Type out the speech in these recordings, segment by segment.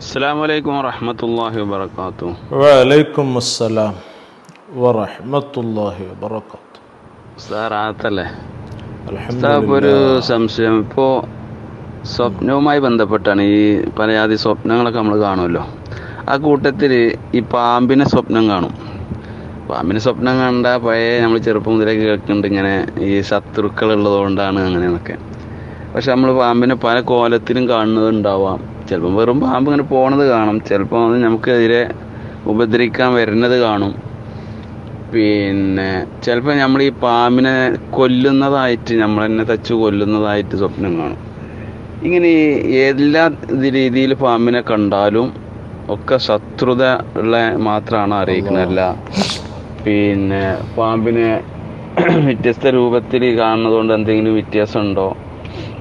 അസ്സാം വലൈക്കും വറഹമത്തല്ലാഹി വബർക്കാത്തു വലൈക്കും അസ്സലാം വറഹ്മത്തുള്ളാഹി വബറകാത്ത് സാർ ആത്തല്ലേ ഒരു സംശയം. ഇപ്പോൾ സ്വപ്നവുമായി ബന്ധപ്പെട്ടാണ് ഈ പലയാതി സ്വപ്നങ്ങളൊക്കെ നമ്മൾ കാണുമല്ലോ. ആ കൂട്ടത്തിൽ ഈ പാമ്പിനെ സ്വപ്നം കാണും. പാമ്പിനെ സ്വപ്നം കണ്ട പഴയ നമ്മൾ ചെറുപ്പം മുതലേ കേൾക്കുന്നുണ്ട് ഇങ്ങനെ ഈ ശത്രുക്കൾ ഉള്ളതുകൊണ്ടാണ് അങ്ങനെയൊക്കെ പക്ഷെ നമ്മൾ പാമ്പിനെ പല കോലത്തിലും കാണുന്നത് ഉണ്ടാവാം ചിലപ്പം വെറും പാമ്പ് ഇങ്ങനെ പോണത് കാണും. ചിലപ്പോൾ അത് നമുക്കെതിരെ ഉപദ്രവിക്കാൻ വരുന്നത് കാണും. പിന്നെ ചിലപ്പോൾ നമ്മൾ ഈ പാമ്പിനെ കൊല്ലുന്നതായിട്ട് നമ്മൾ തന്നെ തച്ചു കൊല്ലുന്നതായിട്ട് സ്വപ്നം കാണും. ഇങ്ങനെ എല്ലാ രീതിയിൽ പാമ്പിനെ കണ്ടാലും ഒക്കെ ശത്രുത ഉള്ള മാത്രമാണ് അറിയിക്കുന്നതല്ല പിന്നെ പാമ്പിനെ വ്യത്യസ്ത രൂപത്തിൽ കാണുന്നതുകൊണ്ട് എന്തെങ്കിലും വ്യത്യാസമുണ്ടോ?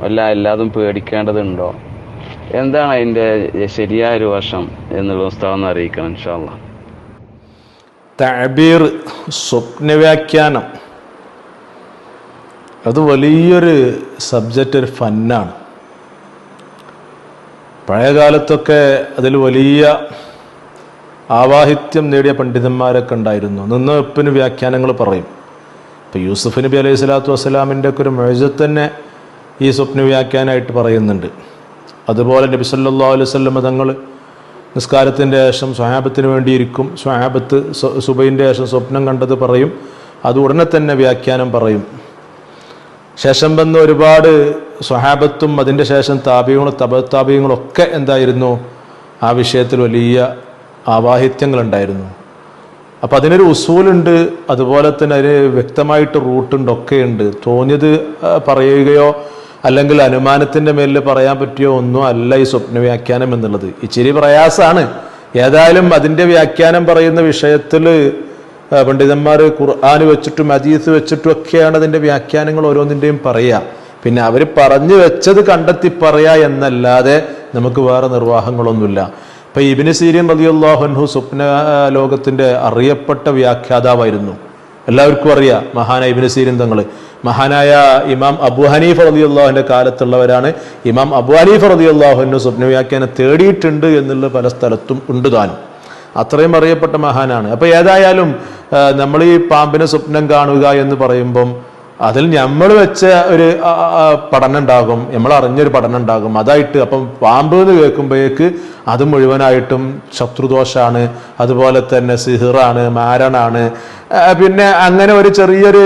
അല്ല എല്ലാതും പേടിക്കേണ്ടതുണ്ടോ? എന്താണ് അതിന്റെ ശരിയായ ഒരു വശം എന്നുള്ള പുസ്തകം അറിയിക്കണം ഇൻഷാല്ല തഅബീർ സ്വപ്നവ്യാഖ്യാനം. അത് വലിയൊരു സബ്ജക്റ്റ് ഒരു ഫന്നാണ്. പഴയ കാലത്തൊക്കെ അതിൽ വലിയ ആവാഹിത്യം നേടിയ പണ്ഡിതന്മാരൊക്കെ ഉണ്ടായിരുന്നു. നിന്ന് ഇപ്പിന് വ്യാഖ്യാനങ്ങൾ പറയും. ഇപ്പം യൂസുഫ് നബി അലൈഹി സ്വലാത്തു വസ്സലാമിന്റെ ഒക്കെ ഒരു മേജത്ത് ഈ സ്വപ്ന വ്യാഖ്യാനായിട്ട് പറയുന്നുണ്ട്. അതുപോലെ നബി സല്ലാ അലൈഹി വസല്ലം തങ്ങൾ നിസ്കാരത്തിന്റെ ശേഷം സ്വഹാബത്തിന് വേണ്ടിയിരിക്കും. സ്വഹാബത്ത് സുബൈന്റെ ശേഷം സ്വപ്നം കണ്ടത് പറയും. അത് ഉടനെ തന്നെ വ്യാഖ്യാനം പറയും. ശേഷം വന്ന ഒരുപാട് സ്വഹാബത്തും അതിന്റെ ശേഷം താപികളും തപ താപിയങ്ങളും ഒക്കെ എന്തായിരുന്നു? ആ വിഷയത്തിൽ വലിയ ആവാഹിത്യങ്ങളുണ്ടായിരുന്നു. അപ്പം അതിനൊരു ഉസൂലുണ്ട്. അതുപോലെ തന്നെ അതിന് വ്യക്തമായിട്ട് റൂട്ടുണ്ട്. ഒക്കെ ഉണ്ട് തോന്നിയത് പറയുകയോ അല്ലെങ്കിൽ അനുമാനത്തിന്റെ മേലിൽ പറയാൻ പറ്റിയോ ഒന്നും അല്ല ഈ സ്വപ്ന വ്യാഖ്യാനം എന്നുള്ളത്. ഇച്ചിരി പ്രയാസമാണ് ഏതായാലും അതിന്റെ വ്യാഖ്യാനം പറയുന്ന വിഷയത്തിൽ പണ്ഡിതന്മാർ ഖുർആൻ വെച്ചിട്ടും ഹദീസ് വെച്ചിട്ടും ഒക്കെയാണ് അതിന്റെ വ്യാഖ്യാനങ്ങൾ ഓരോന്നിന്റെയും പറയുക. പിന്നെ അവർ പറഞ്ഞു വെച്ചത് കണ്ടെത്തി പറയാ എന്നല്ലാതെ നമുക്ക് വേറെ നിർവാഹങ്ങളൊന്നുമില്ല. ഇപ്പം ഇബിന് സീരിയൻ റളിയല്ലാഹു സ്വപ്ന ലോകത്തിന്റെ അറിയപ്പെട്ട വ്യാഖ്യാതാവായിരുന്നു. എല്ലാവർക്കും അറിയാം മഹാനായ ഇബിന് സീരിൻ തങ്ങൾ മഹാനായ ഇമാം അബു ഹനീഫ് റളിയല്ലാഹുവിന്റെ കാലത്തുള്ളവരാണ്. ഇമാം അബു ഹനീഫ് റതി അള്ളാഹുവിന്റെ സ്വപ്നവ്യാഖ്യാനം തേടിയിട്ടുണ്ട് എന്നുള്ള പല സ്ഥലത്തും ഉണ്ട് താനും. അത്രയും അറിയപ്പെട്ട മഹാനാണ്. അപ്പോൾ ഏതായാലും നമ്മൾ ഈ പാമ്പിനെ സ്വപ്നം കാണുക എന്ന് പറയുമ്പം അതിൽ നമ്മൾ വെച്ച ഒരു പഠനം ഉണ്ടാകും. നമ്മൾ അറിഞ്ഞൊരു പഠനം ഉണ്ടാകും. അതായിട്ട് അപ്പം പാമ്പ് എന്ന് കേൾക്കുമ്പോഴേക്ക് അത് മുഴുവനായിട്ടും ശത്രുദോഷാണ്. അതുപോലെ തന്നെ സിഹിറാണ് മാരണാണ്. പിന്നെ അങ്ങനെ ഒരു ചെറിയൊരു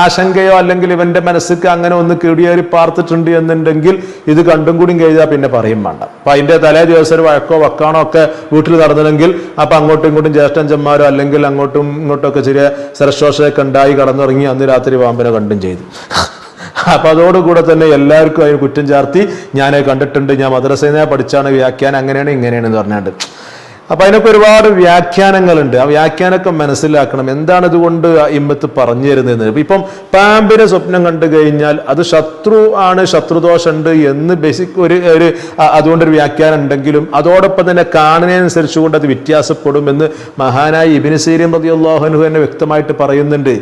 ആശങ്കയോ അല്ലെങ്കിൽ ഇവന്റെ മനസ്സിക്ക് അങ്ങനെ ഒന്ന് കീടിയേറി പാർത്തിട്ടുണ്ട് എന്നുണ്ടെങ്കിൽ ഇത് കണ്ടും കൂടി കഴിഞ്ഞാൽ പിന്നെ പറയും വേണ്ട. അപ്പൊ അതിന്റെ തലേ ദിവസം ഒരു വഴക്കോ വക്കാണോ ഒക്കെ വീട്ടിൽ നടന്നില്ലെങ്കിൽ അപ്പൊ അങ്ങോട്ടും ഇങ്ങോട്ടും ജ്യേഷ്ഠഞ്ചന്മാരോ അല്ലെങ്കിൽ അങ്ങോട്ടും ഇങ്ങോട്ടും ഒക്കെ ചെറിയ സരശ്വാസമൊക്കെ ഉണ്ടായി കടന്നിറങ്ങി അന്ന് രാത്രി പാമ്പിനെ കണ്ടും ചെയ്തു. അപ്പൊ അതോടുകൂടെ തന്നെ എല്ലാവർക്കും അതിന് കുറ്റം ചാർത്തി ഞാൻ കണ്ടിട്ടുണ്ട്. ഞാൻ മദ്രസയിൽ നിന്ന് പഠിച്ചാണ് വ്യാഖ്യാനം. അങ്ങനെയാണ് ഇങ്ങനെയാണ് എന്ന് പറഞ്ഞാണ്ട്. അപ്പൊ അതിനൊക്കെ ഒരുപാട് വ്യാഖ്യാനങ്ങളുണ്ട്. ആ വ്യാഖ്യാനമൊക്കെ മനസ്സിലാക്കണം. എന്താണ് ഇതുകൊണ്ട് ഇമ്മത്ത് പറഞ്ഞു തരുന്നത് ഇപ്പം പാമ്പിനെ സ്വപ്നം കണ്ടു കഴിഞ്ഞാൽ അത് ശത്രു ആണ് ശത്രുദോഷമുണ്ട് എന്ന് ബേസിക് ഒരു ഒരു അതുകൊണ്ടൊരു വ്യാഖ്യാനം ഉണ്ടെങ്കിലും അതോടൊപ്പം തന്നെ കാണുന്നതിനനുസരിച്ചുകൊണ്ട് അത് വ്യത്യാസപ്പെടും എന്ന് മഹാനായ ഇബിന് സീരിയൻ റതിയുള്ളാഹുനു തന്നെ വ്യക്തമായിട്ട് പറയുന്നുണ്ട്.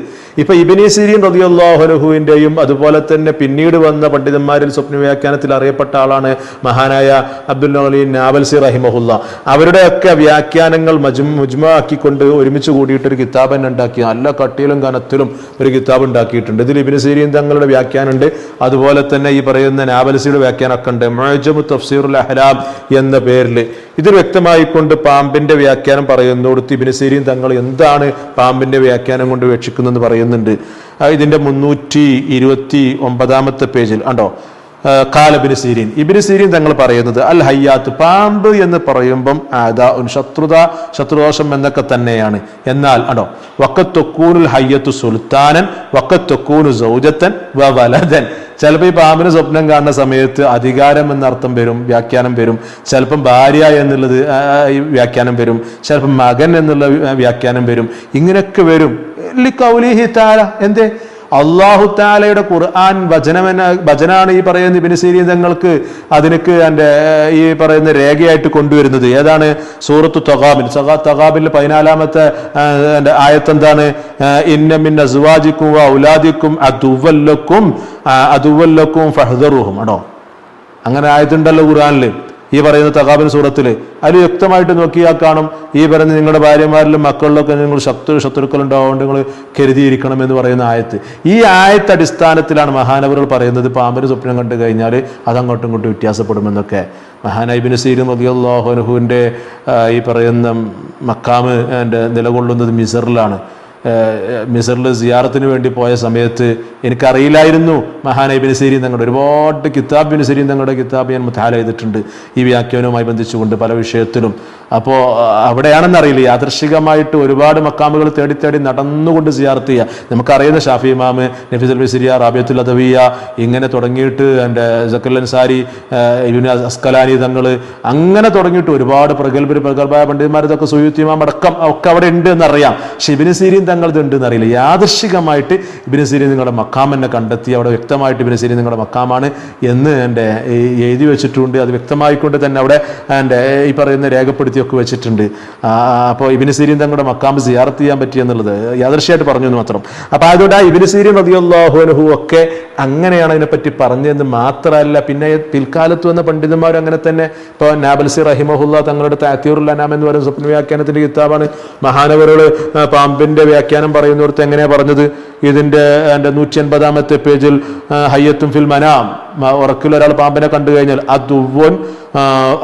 ഇപ്പൊ ഇബിനി സീരിയൻ റതിയുള്ളാഹുനുഹുവിന്റെയും അതുപോലെ തന്നെ പിന്നീട് വന്ന പണ്ഡിതന്മാരിൽ സ്വപ്ന വ്യാഖ്യാനത്തിൽ അറിയപ്പെട്ട ആളാണ് മഹാനായ അബ്ദുൽ നാവൽസി റഹിമഹുല്ല. അവരുടെയൊക്കെ വ്യാഖ്യാനങ്ങൾ മജു മുജ്മാക്കിക്കൊണ്ട് ഒരുമിച്ച് കൂടിയിട്ട് ഒരു കിതാബ് തന്നെ ഉണ്ടാക്കി. നല്ല കട്ടിയിലും കനത്തിലും ഒരു കിതാബ് ഉണ്ടാക്കിയിട്ടുണ്ട്. ഇതിൽ ഇബിന് സീരിയൻ തങ്ങളുടെ വ്യാഖ്യാനമുണ്ട്. അതുപോലെ തന്നെ ഈ പറയുന്ന നാവലസിയുടെ വ്യാഖ്യാനമൊക്കെ ഉണ്ട്. മൊഴജബു തഫ്സീറുൽ അഹ്ലാം എന്ന പേരിൽ. ഇത് വ്യക്തമായിക്കൊണ്ട് പാമ്പിന്റെ വ്യാഖ്യാനം പറയുന്നോടത്ത് ഇബിന് സീരിയൻ തങ്ങൾ എന്താണ് പാമ്പിന്റെ വ്യാഖ്യാനം കൊണ്ട് വീക്ഷിക്കുന്നതെന്ന് പറയുന്നുണ്ട്. ഇതിന്റെ മുന്നൂറ്റി ഇരുപത്തി ഒമ്പതാമത്തെ പേജിൽ. ഉണ്ടോ കാലബിന് സീരീൻ. ഇബിന് സീരീൻ തങ്ങൾ പറയുന്നത് അൽ ഹയ്യാത്ത് പാമ്പ് എന്ന് പറയുമ്പം ആദാ ഉൻ ശത്രുത ശത്രുദോഷം എന്നൊക്കെ തന്നെയാണ്. എന്നാൽ അടോ വക്കത്തൊക്കൂനുൽ ഹയ്യത്തു സുൽത്താനൻ വക്കത്തൊക്കൂനു സൗജത്തൻ വ വലതൻ ചിലപ്പോൾ ഈ പാമ്പിന് സ്വപ്നം കാണുന്ന സമയത്ത് അധികാരം എന്നർത്ഥം വരും വ്യാഖ്യാനം വരും. ചിലപ്പം ഭാര്യ എന്നുള്ളത് വ്യാഖ്യാനം വരും. ചിലപ്പം മകൻ എന്നുള്ള വ്യാഖ്യാനം വരും. ഇങ്ങനെയൊക്കെ വരും. എന്തേ? അള്ളാഹു താലയുടെ ഖുർആൻ വചനമെന്ന വചനാണ് ഈ പറയുന്ന ഇബിന് തങ്ങൾക്ക് അതിനക്ക് എന്റെ ഈ പറയുന്ന രേഖയായിട്ട് കൊണ്ടുവരുന്നത്. ഏതാണ്? സൂറത്ത് സൂറത്തു സഖാ തഗാബിൽ പതിനാലാമത്തെ എന്റെ ആയത്തെന്താണ്? എന്താണ് ആ, ഇന്ന മിൻ അസ്വാജിക്കും ഔലാദിക്കും അതുവല്ലക്കും അതുവല്ലക്കും ഫഹദറുഹും. ആണോ? അങ്ങനെ ആയതുണ്ടല്ലോ ഖുർആനിൽ ഈ പറയുന്ന തകാബിൻ സൂറത്തിൽ അതിൽ വ്യക്തമായിട്ട് നോക്കിയാൽ കാണും ഈ പറയുന്ന നിങ്ങളുടെ ഭാര്യമാരിലും മക്കളിലൊക്കെ നിങ്ങൾ ശത്രു ശത്രുക്കൾ ഉണ്ടാവുകൊണ്ട് നിങ്ങൾ കരുതിയിരിക്കണം എന്ന് പറയുന്ന ആയത്ത്. ഈ ആയത്ത് അടിസ്ഥാനത്തിലാണ് മഹാനവറുകൾ പറയുന്നത് പാമ്പിന് സ്വപ്നം കണ്ടു കഴിഞ്ഞാൽ അതങ്ങോട്ടും ഇങ്ങോട്ടും വ്യത്യാസപ്പെടുമെന്നൊക്കെ. മഹാനൈബിന് സീരും അലിയുള്ളാഹുനുഹുവിന്റെ ഈ പറയുന്ന മക്കാമ് എന്റെ നിലകൊള്ളുന്നത് മിസറിലാണ്. മിസറിൽ സിയാറത്തിന് വേണ്ടി പോയ സമയത്ത് എനിക്കറിയില്ലായിരുന്നു മഹാനൈബിൻ സീരി തങ്ങളുടെ ഒരുപാട് കിതാബ് ബിൻ തങ്ങളുടെ കിതാബ് ഞാൻ മുത്താല ചെയ്തിട്ടുണ്ട് ഈ വ്യാഖ്യാനവുമായി ബന്ധിച്ചുകൊണ്ട് പല വിഷയത്തിലും. അപ്പോൾ അവിടെയാണെന്നറിയില്ല. യാദർശികമായിട്ട് ഒരുപാട് മക്കാമുകൾ തേടി തേടി നടന്നുകൊണ്ട് സിയാർത്ത് ചെയ്യുക നമുക്കറിയുന്ന ഷാഫി ഇമാമ് നഫീസ് അൽ ബിസിരിയ റാബിയത്തുൽ അദവിയ ഇങ്ങനെ തുടങ്ങിയിട്ട് എന്റെ ജക്കൽ അൻസാരി ഇബിന് അസ്കലാനി തങ്ങൾ അങ്ങനെ തുടങ്ങിയിട്ട് ഒരുപാട് പ്രഗത്ഭ പ്രഗത്ഭ പണ്ഡിതന്മാർ ഇതൊക്കെ അടക്കം ഒക്കെ അവിടെ ഉണ്ട് എന്നറിയാം. പക്ഷെ ഇബിന് തങ്ങൾ ഉണ്ടെന്ന് ഉണ്ട് എന്നറിയില്ല യാദർശികമായിട്ട് ഇബിന് സീരീൻ നിങ്ങളുടെ മക്കാം എന്നെ കണ്ടെത്തി അവിടെ വ്യക്തമായിട്ട് ഇബിന് സീരീൻ നിങ്ങളുടെ മക്കാമാണ് എന്ന് എന്റെ എഴുതി വെച്ചിട്ടുണ്ട്. അത് വ്യക്തമായിക്കൊണ്ട് തന്നെ അവിടെ എന്റെ ഈ പറയുന്ന രേഖപ്പെടുത്തിയൊക്കെ വെച്ചിട്ടുണ്ട്. അപ്പോൾ ഇബിന് സീരീൻ തങ്ങളുടെ മക്കാമ് സിയാർത്ത് ചെയ്യാൻ പറ്റി എന്നുള്ളത് യാദർശിയായിട്ട് പറഞ്ഞു എന്ന് മാത്രം. അപ്പോൾ അതുകൊണ്ട് ആ ഇബിന് സീരീൻ ഒക്കെ അങ്ങനെയാണ് അതിനെപ്പറ്റി പറഞ്ഞതെന്ന് മാത്രമല്ല പിന്നെ പിൽക്കാലത്ത് വന്ന പണ്ഡിതന്മാർ അങ്ങനെ തന്നെ. ഇപ്പോൾ നാബൽസി റഹിമഹുല്ല തങ്ങളുടെ താത്തിയൂർ എന്ന് പറയുന്ന സ്വപ്ന വ്യാഖ്യാനത്തിന്റെ കിതാബാണ്. മഹാനവറുകൾ പാമ്പിന്റെ വ്യാഖ്യാനം പറയുന്നിടത്ത് എങ്ങനെയാ പറഞ്ഞത്? ഇതിന്റെ എന്റെ നൂറ്റി എൺപതാമത്തെ പേജിൽ ഹയ്യത്തും ഫിൽ മനാം. ഉറക്കിൽ ഒരാൾ പാമ്പിനെ കണ്ടു കഴിഞ്ഞാൽ അതുവൻ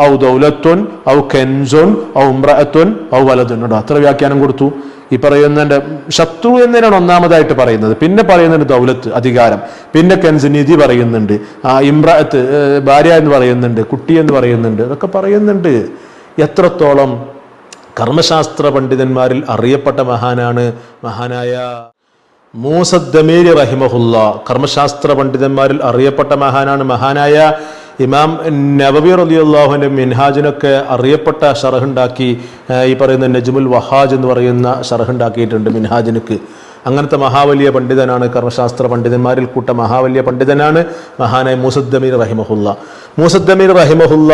ഔ ദൗലത്വൻ ഔ കെൻസോൻ ഔ ഉംറഅത്തുൻ ഔ വലതുൻ ഉണ്ടോ അത്ര വ്യാഖ്യാനം കൊടുത്തു. ഈ പറയുന്നതിന്റെ ശത്രു എന്നതിനാണ് ഒന്നാമതായിട്ട് പറയുന്നത്. പിന്നെ പറയുന്നുണ്ട് ദൗലത്ത് അധികാരം. പിന്നെ കെൻസ് നിധി പറയുന്നുണ്ട്. ഇമ്രത്ത് ഭാര്യ എന്ന് പറയുന്നുണ്ട് കുട്ടി എന്ന് പറയുന്നുണ്ട്. അതൊക്കെ പറയുന്നുണ്ട്. എത്രത്തോളം കർമ്മശാസ്ത്ര പണ്ഡിതന്മാരിൽ അറിയപ്പെട്ട മഹാനാണ് മഹാനായ മൂസദ്ദമേരി റഹിമഹുല്ല. കർമ്മശാസ്ത്ര പണ്ഡിതന്മാരിൽ അറിയപ്പെട്ട മഹാനാണ് മഹാനായ ഇമാം നബബി റലിയുള്ളാഹുവിന്റെ മിൻഹാജിനൊക്കെ അറിയപ്പെട്ട ഷറഹുണ്ടാക്കി ഈ പറയുന്ന നജ്മുൽ വഹാജ് എന്ന് പറയുന്ന ഷറഹുണ്ടാക്കിയിട്ടുണ്ട് മിൻഹാജിനുക്ക്. അങ്ങനത്തെ മഹാവലിയ പണ്ഡിതനാണ് കർമ്മശാസ്ത്ര പണ്ഡിതന്മാരിൽ കൂട്ട മഹാവലിയ പണ്ഡിതനാണ് മഹാനായ മൂസദ്ദമീർ റഹിമഹുല്ല. മൂസദ്ദമീർ റഹിമഹുല്ല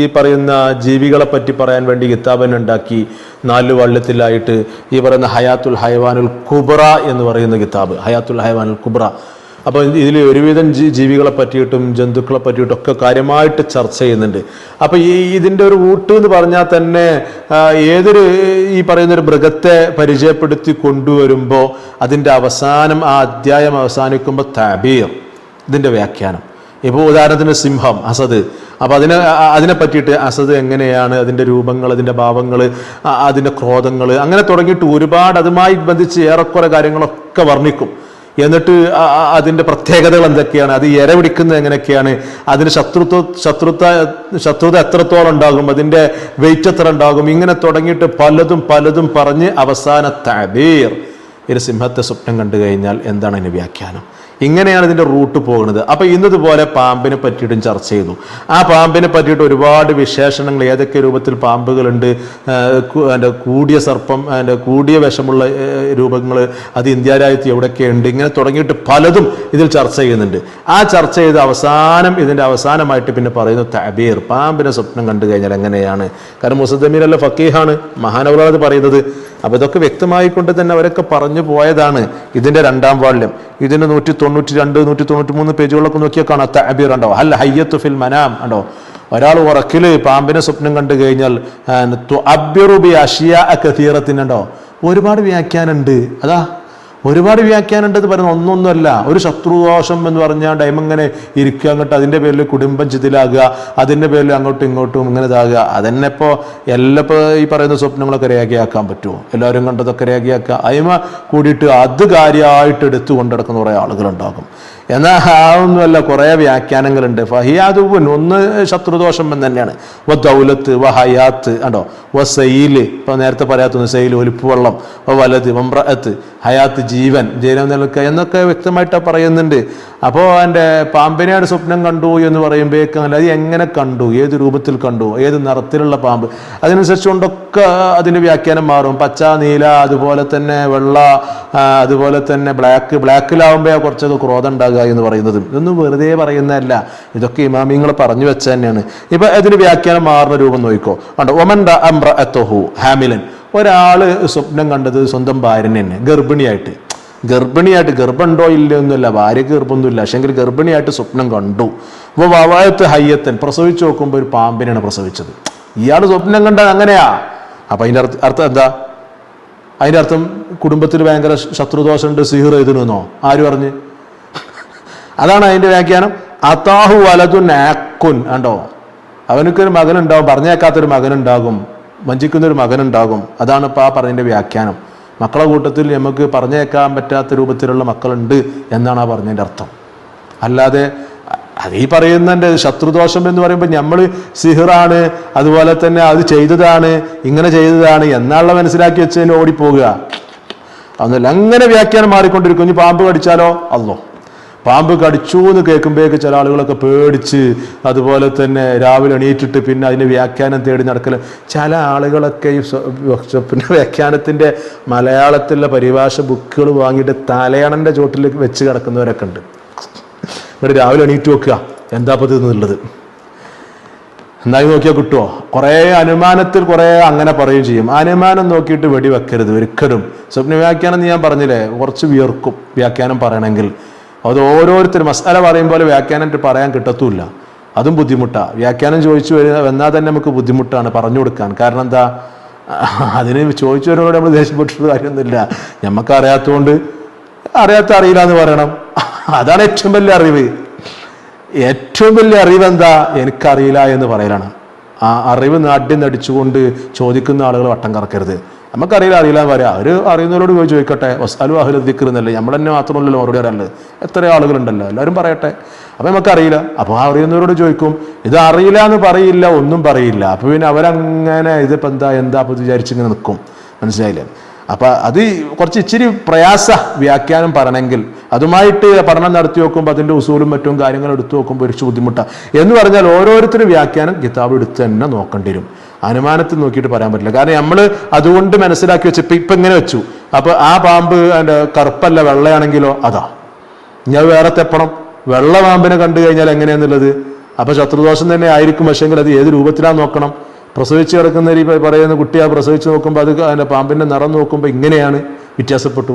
ഈ പറയുന്ന ജീവികളെ പറ്റി പറയാൻ വേണ്ടി കിതാബൻ ഉണ്ടാക്കി നാല് വള്ളത്തിലായിട്ട് ഈ പറയുന്ന ഹയാത്തുൽ ഹൈവാനുൽ കുബ്ര എന്ന് പറയുന്ന കിതാബ്. ഹയാത്തുൽ ഹൈവാനുൽ കുബ്ര. അപ്പോൾ ഇതിൽ ഒരുവിധം ജീവികളെ പറ്റിയിട്ടും ജന്തുക്കളെ പറ്റിയിട്ടും ഒക്കെ കാര്യമായിട്ട് ചർച്ച ചെയ്യുന്നുണ്ട്. അപ്പോൾ ഈ ഇതിന്റെ ഒരു റൂട്ട് എന്ന് പറഞ്ഞാൽ തന്നെ ഏതൊരു ഈ പറയുന്ന ഒരു മൃഗത്തെ പരിചയപ്പെടുത്തി കൊണ്ടുവരുമ്പോൾ അതിന്റെ അവസാനം ആ അധ്യായം അവസാനിക്കുമ്പോൾ താബീർ ഇതിന്റെ വ്യാഖ്യാനം. ഇപ്പോൾ ഉദാഹരണത്തിന് സിംഹം അസദ്. അപ്പോൾ അതിനെ അതിനെ പറ്റിയിട്ട് അസദ് എങ്ങനെയാണ് അതിന്റെ രൂപങ്ങൾ അതിന്റെ ഭാവങ്ങൾ അതിന്റെ ക്രോധങ്ങൾ അങ്ങനെ തുടങ്ങിയിട്ട് ഒരുപാട് അതുമായി ബന്ധിച്ച് ഏറെക്കുറെ കാര്യങ്ങളൊക്കെ വർണിക്കും. എന്നിട്ട് അതിന്റെ പ്രത്യേകതകൾ എന്തൊക്കെയാണ്? അത് ഇര പിടിക്കുന്നത് എങ്ങനെയൊക്കെയാണ്? അതിന് ശത്രുത്വ ശത്രുത്വ ശത്രുത എത്രത്തോളം ഉണ്ടാകും? അതിന്റെ വെയിറ്റ് എത്ര ഉണ്ടാകും? ഇങ്ങനെ തുടങ്ങിയിട്ട് പലതും പലതും പറഞ്ഞ് അവസാന തബീർ. ഒരു സിംഹത്തെ സ്വപ്നം കണ്ടു കഴിഞ്ഞാൽ എന്താണ് അതിന് വ്യാഖ്യാനം? ഇങ്ങനെയാണ് ഇതിന്റെ റൂട്ട് പോകുന്നത്. അപ്പോൾ ഇന്നതുപോലെ പാമ്പിനെ പറ്റിയിട്ടും ചർച്ച ചെയ്തു ആ പാമ്പിനെ പറ്റിയിട്ട് ഒരുപാട് വിശേഷണങ്ങൾ ഏതൊക്കെ രൂപത്തിൽ പാമ്പുകളുണ്ട് എന്റെ കൂടിയ സർപ്പം എന്റെ കൂടിയ വിഷമുള്ള രൂപങ്ങൾ അത് ഇന്ത്യ രാജ്യത്ത് എവിടെയൊക്കെയുണ്ട് ഇങ്ങനെ തുടങ്ങിയിട്ട് പലതും ഇതിൽ ചർച്ച ചെയ്യുന്നുണ്ട്. ആ ചർച്ച ചെയ്ത് അവസാനം ഇതിന്റെ അവസാനമായിട്ട് പിന്നെ പറയുന്നു തബീർ. പാമ്പിനെ സ്വപ്നം കണ്ടു കഴിഞ്ഞാൽ എങ്ങനെയാണ്? കാരണം മുസദ്ദമീരല്ല ഫക്കീഹാണ് മഹാനവളത് പറയുന്നത് അപ്പോൾ ഇതൊക്കെ വ്യക്തമായിക്കൊണ്ട് തന്നെ അവരൊക്കെ പറഞ്ഞു പോയതാണ് ഇതിന്റെ രണ്ടാം വാള്യം. ഇതിന് നൂറ്റി തൊണ്ണൂറ്റി രണ്ട് നൂറ്റി തൊണ്ണൂറ്റി മൂന്ന് പേജുകളൊക്കെ നോക്കിയാൽ കാണാം. തബീർ അല്ല ഹയ്യത്ത് ഫിൽ മനാം ഉണ്ടോ? ഒരാൾ ഉറക്കിൽ പാമ്പിനെ സ്വപ്നം കണ്ടു കഴിഞ്ഞാൽ അബ്യറുബി അഷിയ കഥീറത്തിനുണ്ടോ ഒരുപാട് വ്യാഖ്യാനമുണ്ട്. അതാ ഒരുപാട് വ്യാഖ്യാനമുണ്ടെന്ന് പറയുന്നത് ഒന്നൊന്നുമല്ല. ഒരു ശത്രുദോഷം എന്ന് പറഞ്ഞാൽ ഡൈമങ്ങനെ ഇരിക്കുക അങ്ങോട്ട് അതിന്റെ പേരിൽ കുടുംബം ചിതിലാകുക അതിന്റെ പേരിൽ അങ്ങോട്ടും ഇങ്ങോട്ടും ഇങ്ങനെ ഇതാകുക. അതന്നെ ഇപ്പോൾ എല്ലാ ഇപ്പോൾ ഈ പറയുന്ന സ്വപ്നങ്ങളൊക്കെ രേഖയാക്കാൻ പറ്റുമോ? എല്ലാവരും കണ്ടതൊക്കെ രേഖയാക്കുക അതിമ കൂടിയിട്ട് അത് കാര്യമായിട്ട് എടുത്തു കൊണ്ടിടക്കുന്ന കുറേ ആളുകളുണ്ടാകും. എന്നാൽ അതൊന്നുമല്ല കുറേ വ്യാഖ്യാനങ്ങളുണ്ട്. ഫഹിയാദുബുൻ ഒന്ന് ശത്രുദോഷം എന്ന് തന്നെയാണ്. വ ദൗലത്ത് വ ഹയാത്ത് കണ്ടോ? വ സൈൽ ഇപ്പൊ നേരത്തെ പറയാത്തുന്നു സൈൽ ഒലിപ്പുവെള്ളം വ വലത് വമ്രഅത്ത് ഹയാത്ത് ജീവൻ ജീവൻ നിലയ്ക്ക് എന്നൊക്കെ വ്യക്തമായിട്ട് പറയുന്നുണ്ട്. അപ്പോൾ എന്റെ പാമ്പിനെയാണ് സ്വപ്നം കണ്ടു എന്ന് പറയുമ്പോഴേക്കും അല്ല അത് എങ്ങനെ കണ്ടു? ഏത് രൂപത്തിൽ കണ്ടു? ഏത് നിറത്തിലുള്ള പാമ്പ്? അതിനനുസരിച്ച് കൊണ്ടൊക്കെ അതിന്റെ വ്യാഖ്യാനം മാറും. പച്ച നീല അതുപോലെ തന്നെ വെള്ള അതുപോലെ തന്നെ ബ്ലാക്ക്. ബ്ലാക്കിലാവുമ്പോൾ കുറച്ചൊക്കെ ക്രോധം ഉണ്ടാകുക എന്ന് പറയുന്നത് ഇതൊന്നും വെറുതെ പറയുന്നതല്ല. ഇതൊക്കെ ഇമാമിങ്ങൾ പറഞ്ഞു വെച്ച തന്നെയാണ്. ഇപ്പൊ അതിന് വ്യാഖ്യാനം മാറുന്ന രൂപം നോക്കിക്കോ. ഉണ്ട് ഒമൻ അംറഅത്തഹു ഹാമിലൻ. ഒരാൾ സ്വപ്നം കണ്ടത് സ്വന്തം ഭാര്യനെ തന്നെ ഗർഭിണിയായിട്ട്. ഗർഭിണിയായിട്ട് ഗർഭമുണ്ടോ ഇല്ലയോ ഒന്നുമില്ല ഭാര്യക്ക് ഗർഭമൊന്നുമില്ല. പക്ഷെങ്കിൽ ഗർഭിണിയായിട്ട് സ്വപ്നം കണ്ടു. അപ്പോൾ വവായത്ത് ഹയ്യത്തൻ പ്രസവിച്ച് നോക്കുമ്പോൾ ഒരു പാമ്പിനെയാണ് പ്രസവിച്ചത്. ഇയാൾ സ്വപ്നം കണ്ടത് അങ്ങനെയാ. അപ്പം അതിന്റെ അർത്ഥം അർത്ഥം എന്താ? അതിന്റെ അർത്ഥം കുടുംബത്തിൽ ഭയങ്കര ശത്രുദോഷമുണ്ട് സിഹിർ എഴുതണമെന്നോ ആര് പറഞ്ഞ്? അതാണ് അതിന്റെ വ്യാഖ്യാനം. അതാഹു വലതു നാക്കുൻ കണ്ടോ? അവനക്കൊരു മകനുണ്ടാവും പറഞ്ഞേക്കാത്തൊരു മകനുണ്ടാകും വഞ്ചിക്കുന്നൊരു മകനുണ്ടാകും. അതാണ് ഇപ്പോൾ ആ പറഞ്ഞതിന്റെ വ്യാഖ്യാനം. മക്കളെ കൂട്ടത്തിൽ നമുക്ക് പറഞ്ഞേക്കാൻ പറ്റാത്ത രൂപത്തിലുള്ള മക്കളുണ്ട് എന്നാണ് ആ പറഞ്ഞതിന്റെ അർത്ഥം. അല്ലാതെ അത് ഈ പറയുന്നതിന്റെ ശത്രുദോഷം എന്ന് പറയുമ്പോൾ നമ്മൾ സിഹിറാണ് അതുപോലെ തന്നെ അത് ചെയ്തതാണ് ഇങ്ങനെ ചെയ്തതാണ് എന്നുള്ള മനസ്സിലാക്കി വെച്ചതിന് ഓടിപ്പോകുക. അതൊന്നുമില്ല അങ്ങനെ വ്യാഖ്യാനം മാറിക്കൊണ്ടിരിക്കും. ഇനി പാമ്പ് കടിച്ചാലോ? അല്ലോ പാമ്പ് കടിച്ചു എന്ന് കേൾക്കുമ്പോഴേക്ക് ചില ആളുകളൊക്കെ പേടിച്ച് അതുപോലെ തന്നെ രാവിലെ എണീറ്റിട്ട് പിന്നെ അതിന് വ്യാഖ്യാനം തേടി നടക്കൽ ചില ആളുകളൊക്കെ ഈ പിന്നെ വ്യാഖ്യാനത്തിന്റെ മലയാളത്തിലുള്ള പരിഭാഷ ബുക്കുകൾ വാങ്ങിയിട്ട് തലയണന്റെ ചോട്ടിൽ വെച്ച് കിടക്കുന്നവരൊക്കെ ഉണ്ട്. എന്നിട്ട് രാവിലെ എണീറ്റ് വെക്കുക എന്താ പത് എന്നുള്ളത് എന്നായി നോക്കിയാൽ കിട്ടുമോ കുറേ അനുമാനത്തിൽ കുറേ അങ്ങനെ പറയുകയും ചെയ്യും. അനുമാനം നോക്കിയിട്ട് വെടിവെക്കരുത് ഒരിക്കലും. സ്വപ്ന വ്യാഖ്യാനം ഞാൻ പറഞ്ഞില്ലേ കുറച്ച് വിയർക്കും വ്യാഖ്യാനം പറയണമെങ്കിൽ. അത് ഓരോരുത്തരും മസാല പറയും പോലെ വ്യാഖ്യാനം പറയാൻ കിട്ടത്തുമില്ല. അതും ബുദ്ധിമുട്ടാണ് വ്യാഖ്യാനം ചോദിച്ചു വരുന്ന വന്നാൽ തന്നെ നമുക്ക് ബുദ്ധിമുട്ടാണ് പറഞ്ഞു കൊടുക്കാൻ. കാരണം എന്താ? അതിന് ചോദിച്ചവരോട് നമ്മൾ ദേഷ്യപ്പെട്ടിട്ട് കാര്യമൊന്നുമില്ല. നമുക്ക് അറിയാത്തതുകൊണ്ട് അറിയാത്ത അറിയില്ല എന്ന് പറയണം. അതാണ് ഏറ്റവും വലിയ അറിവ്. ഏറ്റവും വലിയ അറിവ് എന്താ? എനിക്കറിയില്ല എന്ന് പറയലാണ്. ആ അറിവ് നാട്ടിൽ നടിച്ചുകൊണ്ട് ചോദിക്കുന്ന ആളുകൾ വട്ടം കറക്കരുത്. നമുക്കറിയില്ല അറിയില്ല പറയാം. അവർ അറിയുന്നവരോട് പോയി ചോദിക്കട്ടെ. വസ്അലു അഹ്ല ദിക്ർ എന്നല്ലേ? നമ്മൾ തന്നെ മാത്രമല്ലല്ലോ മറുപടി അറിയാനുള്ളത് എത്ര ആളുകളുണ്ടല്ലോ. എല്ലാവരും പറയട്ടെ. അപ്പം നമുക്കറിയില്ല. അപ്പോൾ ആ അറിയുന്നവരോട് ചോദിക്കും ഇത് അറിയില്ല എന്ന് പറയില്ല ഒന്നും പറയില്ല. അപ്പോൾ പിന്നെ അവരങ്ങനെ ഇതിപ്പോൾ എന്താ എന്താ അപ്പോൾ വിചാരിച്ചിങ്ങനെ നിൽക്കും മനസ്സിലായില്ലേ? അപ്പം അത് കുറച്ച് ഇച്ചിരി പ്രയാസ വ്യാഖ്യാനം പറയണമെങ്കിൽ അതുമായിട്ട് പഠനം നടത്തി നോക്കുമ്പോൾ അതിന്റെ ഉസൂലും മറ്റും കാര്യങ്ങളും എടുത്തു നോക്കുമ്പോൾ ഒരു ബുദ്ധിമുട്ടാണ് എന്ന് പറഞ്ഞാൽ ഓരോരുത്തരും വ്യാഖ്യാനം കിതാബ് എടുത്ത് തന്നെ നോക്കേണ്ടി വരും. അനുമാനത്തിൽ നോക്കിയിട്ട് പറയാൻ പറ്റില്ല. കാരണം നമ്മൾ അതുകൊണ്ട് മനസ്സിലാക്കി വെച്ച് ഇപ്പം ഇപ്പം ഇങ്ങനെ വെച്ചു. അപ്പോൾ ആ പാമ്പ് അതിന്റെ കറുപ്പല്ല വെള്ളയാണെങ്കിലോ അതാ. ഞാൻ വേറെ തെപ്പണം. വെള്ള പാമ്പിനെ കണ്ടു കഴിഞ്ഞാൽ എങ്ങനെയാന്നുള്ളത്? അപ്പോൾ ശത്രുദോഷം തന്നെ ആയിരിക്കും. പക്ഷേങ്കിൽ അത് ഏത് രൂപത്തിലാണ് നോക്കണം. പ്രസവിച്ച് കിടക്കുന്ന ഈ പറയുന്ന കുട്ടിയാ പ്രസവിച്ച് നോക്കുമ്പോൾ അത് അതിന്റെ പാമ്പിന്റെ നിറം നോക്കുമ്പോൾ ഇങ്ങനെയാണ് വ്യത്യാസപ്പെട്ടു.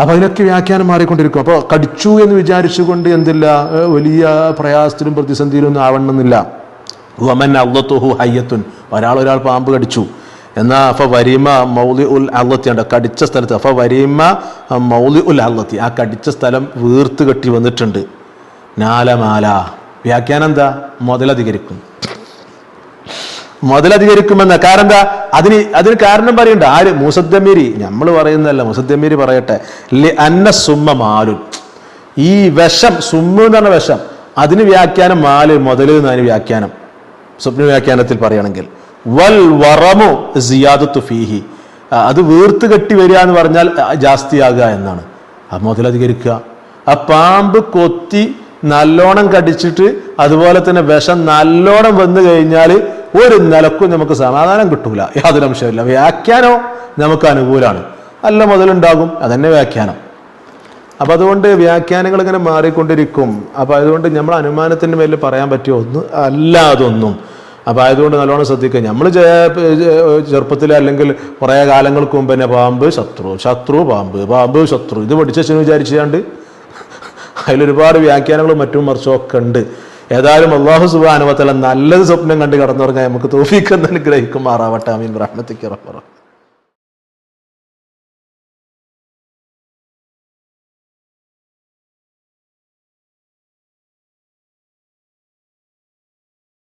അപ്പൊ അതിനൊക്കെ വ്യാഖ്യാനം മാറിക്കൊണ്ടിരിക്കും. അപ്പോൾ കടിച്ചു എന്ന് വിചാരിച്ചുകൊണ്ട് എന്തില്ല വലിയ പ്രയാസത്തിലും പ്രതിസന്ധിയിലും ഒന്നും ആവണമെന്നില്ല. വമൻ അള്ളത്തുഹു ഹയ്യത്തുൻ. ഒരാൾ ഒരാൾ പാമ്പ് കടിച്ചു. എന്നാ അഫ വരീമ മൗലി ഉൽ അള്ളത്തി ഉണ്ട് കടിച്ച സ്ഥലത്ത് അഫ വരീമ മൗലി ഉൽ അള്ളത്തി. ആ കടിച്ച സ്ഥലം വീർത്ത് കെട്ടി വന്നിട്ടുണ്ട്. നാലമാല. വ്യാഖ്യാനം എന്താ? മുതലധികരിക്കും. മുതലധികരിക്കുമെന്ന. കാരണം എന്താ അതിന് അതിന് കാരണം പറയണ്ട. ആര്? മുസദ്മീരി നമ്മൾ പറയുന്നതല്ല. മുസദ്മീരി പറയട്ടെ. അന്ന സുമ്മ മാലുൻ. ഈ വിഷം സുമ്മ എന്ന് പറഞ്ഞ വിഷം അതിന് വ്യാഖ്യാനം മാൽ മുതൽ എന്നതിന് വ്യാഖ്യാനം. സ്വപ്ന വ്യാഖ്യാനത്തിൽ പറയുകയാണെങ്കിൽ വൽ വറമു സിയാദത്തു ഫീഹി. അത് വീർത്ത് കെട്ടി വരിക എന്ന് പറഞ്ഞാൽ ജാസ്തിയാകുക എന്നാണ്. അത് മുതലധികരിക്കുക ആ പാമ്പ് കൊത്തി നല്ലോണം കടിച്ചിട്ട് അതുപോലെ തന്നെ വിഷം നല്ലോണം വന്നു കഴിഞ്ഞാൽ ഒരു നിലക്കും നമുക്ക് സമാധാനം കിട്ടൂല. യാതൊരു അംശമില്ല വ്യാഖ്യാനോ നമുക്ക് അനുകൂലമാണ്. നല്ല മുതലുണ്ടാകും. അതന്നെ വ്യാഖ്യാനം. അപ്പൊ അതുകൊണ്ട് വ്യാഖ്യാനങ്ങൾ ഇങ്ങനെ മാറിക്കൊണ്ടിരിക്കും. അപ്പൊ അതുകൊണ്ട് നമ്മൾ അനുമാനത്തിന്റെ മേലിൽ പറയാൻ പറ്റിയ ഒന്ന് അല്ല അതൊന്നും. അപ്പൊ അതുകൊണ്ട് നല്ലോണം ശ്രദ്ധിക്കുക. നമ്മൾ ചെറുപ്പത്തിൽ അല്ലെങ്കിൽ കുറേ കാലങ്ങൾക്ക് മുമ്പ് തന്നെ പാമ്പ് ശത്രു ശത്രു പാമ്പ് പാമ്പ് ശത്രു. ഇത് പഠിച്ചു വിചാരിച്ചാണ്ട് അതിലൊരുപാട് വ്യാഖ്യാനങ്ങളും മറ്റും മറിച്ചും ഒക്കെ ഉണ്ട്. ഏതായാലും അള്ളാഹു സുബാനുവത്തല നല്ലത് സ്വപ്നം കണ്ട് കടന്നുറങ്ങാൻ നമുക്ക് തോഫിക്കെന്ന് അനുഗ്രഹിക്കുമാറാവട്ടെ. അമീൻ ബ്രാഹ്മത്തിക്ക് റഹ്മറ